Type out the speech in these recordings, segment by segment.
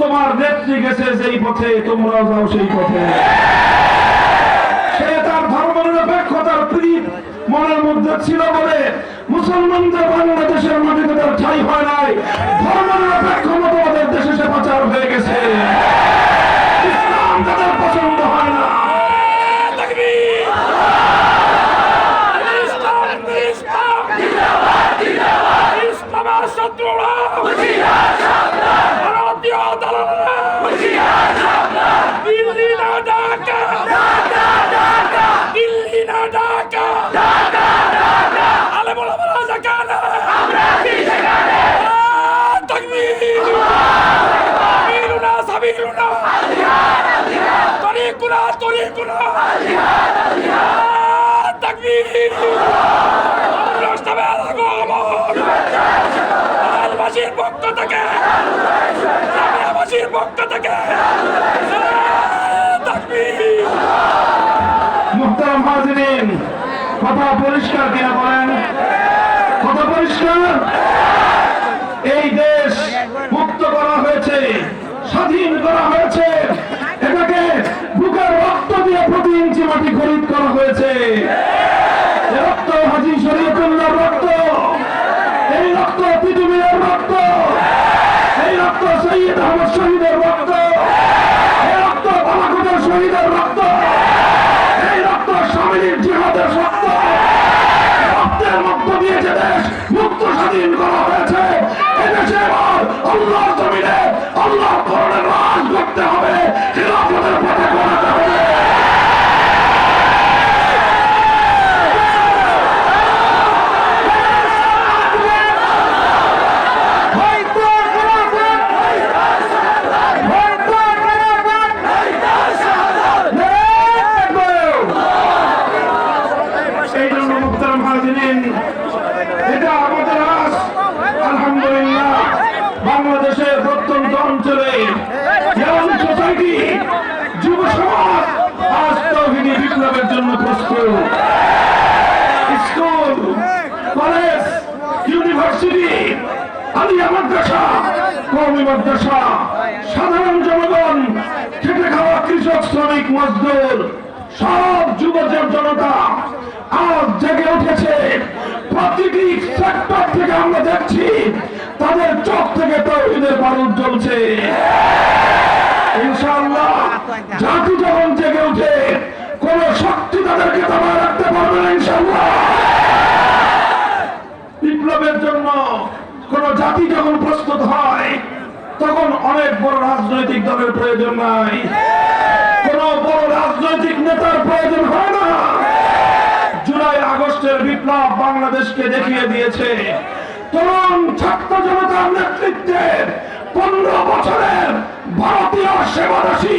তোমার নেত্রী গেছে যেই পথে, তোমরাও যাও সেই পথে। সে তার ধর্ম নিরপেক্ষতার প্রীত মনের মধ্যে ছিল বলে মুসলমানদের বাংলাদেশের মাটিতে তার ঠাই হয় নাই। ধর্ম নিরপেক্ষ মতবাদের দেশে সে পাচার হয়ে গেছে ইসলাম তাদের পছন্দ হয় না ইসলামের শত্রুরা ভারতীয় দলরা দিল্লি না ঢাকা দিল্লি না ঢাকা আলে বলা বলা জাকানা তাকবীর সাবিলুনা সাবিলুনা তরিকুনা তরিকুনা তাকবীর রাষ্ট্রবেদ আগমন লালবাসীর পক্ষ থেকে। পক্ষ থেকে। মুহতারাম হাজিরিন কথা পরিষ্কার কিনা বলেন? কথা পরিষ্কার? এই দেশ মুক্ত করা হয়েছে, স্বাধীন করা হয়েছে। এটাকে বুকের রক্ত দিয়ে প্রতি ইঞ্চি মাটি খরিদ করা হয়েছে। রক্ত হাজি শরীফুল্লাহর বিপ্লবের জন্য প্রস্তুত। স্কুল, কলেজ, ইউনিভার্সিটি, আলিয়া মাদ্রাসা কৌমি মাদ্রাসা, সাধারণ জনগণ, খেটে খাওয়া কৃষক, শ্রমিক, মজদুর, সব যুবকের জনতা আজ জেগে উঠেছে। প্রতিটি সেক্টর থেকে আমরা দেখছি তাদের চোখ থেকে তৌহিদের বারুদ জ্বলছে। ইনশাআল্লাহ, জাতি যখন জেগে উঠে কোন শক্তি তাদেরকে দবায় রাখতে পারবে না, ইনশাআল্লাহ। বিপ্লবের জন্য কোন জাতি যখন প্রস্তুত হয়, তখন অনেক বড় রাজনৈতিক দলের প্রয়োজন নাই। কোন বড় রাজনৈতিক নেতার প্রয়োজন হয় না। জুলাই আগস্টের বিপ্লব বাংলাদেশকে দেখিয়ে দিয়েছে। তরুণ ছাত্র জনতার নেতৃত্বে পনেরো বছরের ভারতীয় সেবাদাসী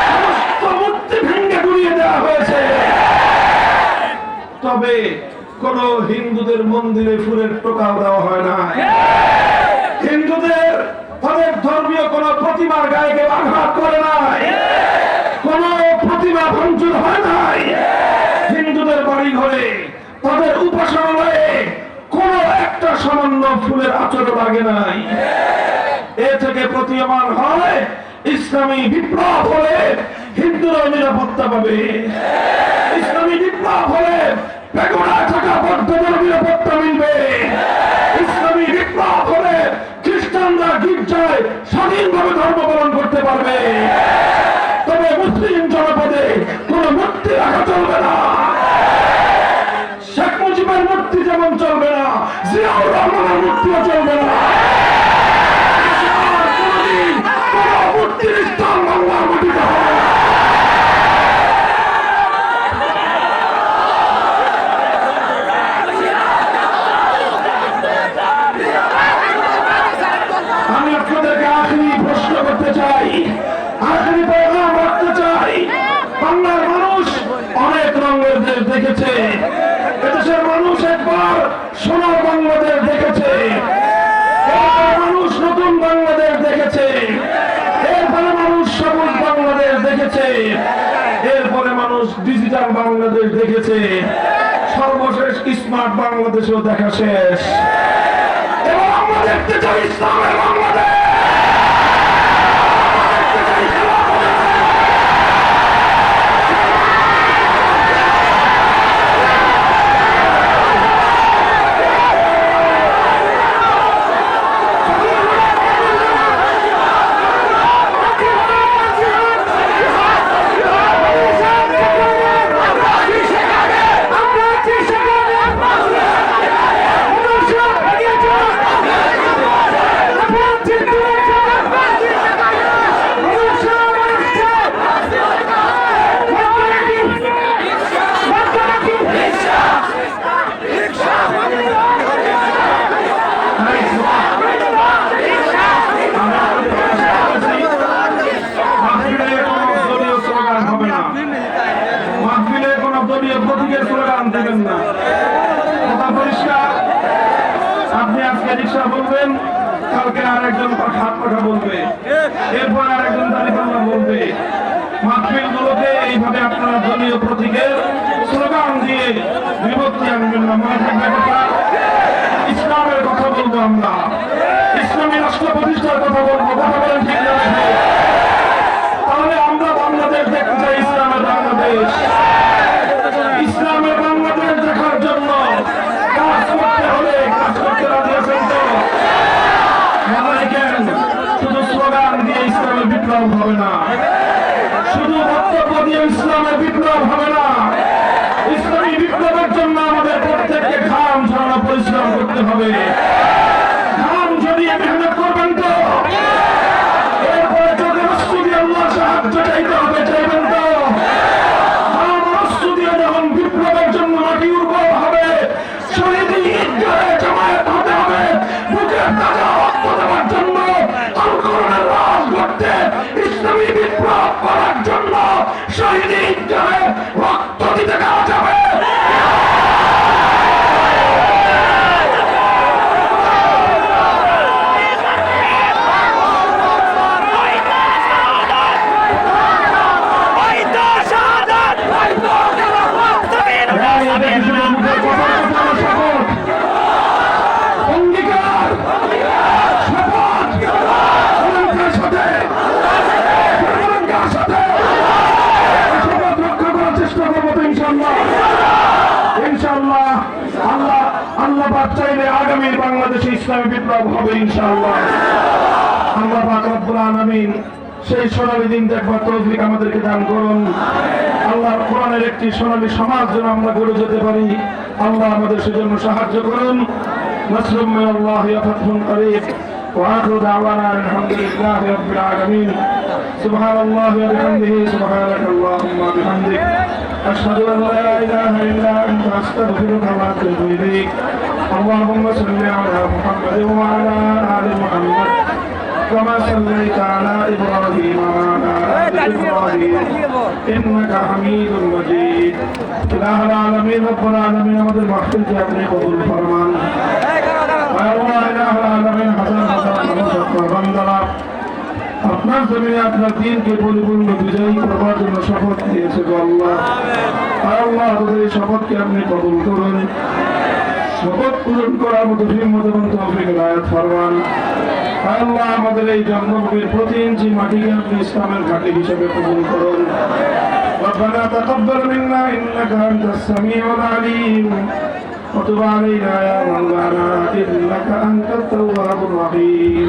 দেওয়া হয়েছে। তবে কোন হিন্দুদের মন্দিরে ফুলের টোকাও দেওয়া হয় না। হিন্দুদের তাদের ধর্মীয় কোন প্রতিমার গায়ে আঘাত করে নাই কোন প্রতিমা ভাঙচুর হয় নাই হিন্দুদের বাড়ি ঘরে, তাদের উপাসনালয়ে কোন একটা সামান্য ফুলের আচর লাগে নাই। এ থেকে প্রতীয়মান হয় ইসলামী বিপ্লব হলে হিন্দুরা নিরাপত্তা পাবে। ইসলামী বিপ্লব হলে বেগুনায় থাকা বৌদ্ধদের নিরাপত্তা মিলবে। ইসলামী বিপ্লব হলে খ্রিস্টানরা গির্জায় স্বাধীনভাবে ধর্ম পালন করতে পারবে। তবে মুসলিম জনপদে কোন মূর্তি রাখা চলবে না। শেখ মুজিবের মূর্তি যেমন চলবে না, জিয়াউর রহমানের মূর্তিও চলবে না আর কোনদিন কোন মূর্তির স্থান বাংলার মাটিতে হবে না। আমি আপনাদেরকে আখির চাই আখেরি পেগাম রাখতে চাই বাংলার মানুষ অনেক রঙের দেশ দেখেছে। এদেশের মানুষ একবার সোনার বাংলাদেশ দেখেছে। মানুষ নতুন বাংলাদেশ দেখেছে। এরপরে মানুষ সবুজ বাংলাদেশ দেখেছে। এরপরে মানুষ ডিজিটাল বাংলাদেশ দেখেছে। সর্বশেষ স্মার্ট বাংলাদেশও দেখা শেষ। আমরা দেখতে চাই ইসলামের বাংলাদেশ দেখতে চাই খেলাফতের মাহফিলে কোনো দলীয় স্লোগান হবে না মাহফিলে কোনো দলীয় প্রতীকের স্লোগান দেবেন না কথা পরিষ্কার আজকে বলবেন, কালকে আর একজন হাত পাখা বলবে। এরপর আর একজন দাঁড়িপাল্লা বলবে। মাহফিল গুলোতে এইভাবে আপনারা দলীয় প্রতীকের স্লোগান দিয়ে বিভক্তি আনবেন না। কথা? ইসলামের কথা বলব আমরা। ইসলামী রাষ্ট্র প্রতিষ্ঠার কথা বলব। কথা বলেন ঠিক? তাহলে আমরা বাংলাদেশ দেখতে চাই ইসলামের বাংলাদেশ ইসলামের বাংলাদেশ দেখার জন্য কাজ করতে হলে কাজ করতে রাজি আছেন তো মনে রাখেন শুধু স্লোগান দিয়ে ইসলামের বিপ্লব হবে না শুধু বক্তব্য দিয়ে ইসলামের বিপ্লব হবে না। ইসলামী বিপ্লবের জন্য আমাদের প্রত্যেককে ঘাম ঝরানো পরিশ্রম করতে হবে। ঘাম ঝরিয়ে মেহনত করবেন তো। এরপরে চোখের অশ্রু দিয়ে আল্লাহ সাহায্য চাইতে হবে, চাইবেন তো। ইসলামী বিপ্লব শহীদ ঈদগাহে রক্ত দিতে দেওয়া যাবে এদের শুধু মুখের কথা না, শপথ অঙ্গীকার শপথ শ্রীলঙ্কার সাথে শ্রীলঙ্কার সাথে শপথ রক্ষা করার চেষ্টা করবো তো ইনশাল্লাহ ইনশাল্লাহ আল্লাহ আল্লাহ পাক চাইলে আগামী বাংলাদেশে ইসলামী বিপ্লব হবে ইনশাল্লাহ আল্লাহ পাক রব্বুল আলামিন সেই সোনালী দিন দেখবার তৌফিক আমাদেরকে দান করুন আল্লাহ কোরআনের একটি সোনালী সমাজ যেন আমরা গড়ে যেতে পারি আল্লাহ আমাদের সেজন্য সাহায্য করুন নাসরুম মিনাল্লাহি ওয়া ফাতহুন করিব وآخر دعوانا أن الحمد لله رب العالمين سبحان الله وبحمده سبحانك اللهم وبحمدك أشهد أن لا إله إلا أنت أستغفرك وأتوب إليك اللهم صل على محمد وعلى آل محمد كما صليت على إبراهيم وعلى آل إبراهيم إنك حميد مجيد إله العالمين رب العالمين আমাদের মাহফিলকে আপনি কবুল ফরমান আল্লাহ ইলাহ আলামিন হাসান হাসান নমস্কার বান্দারা আপনার জমিনে আপনার দিনকে পরিপূর্ণ বিজয়ী করবার জন্য শপথ দিয়েছে গো আল্লাহ আর আল্লাহ তাদের এই শপথকে আপনি কবুল করুন শপথ পূরণ করার মতো হিম্মত এবং তৌফিক রায়াত ফরমান আর আল্লাহ আমাদের এই জন্মভূমির প্রতি ইঞ্চি মাটিকে আপনি ইসলামের ঘাটি হিসেবে কবুল করুন ربنا تقبل منا انك انت السميع العليم وتب علينا يا مولانا انك انت التواب الرحيم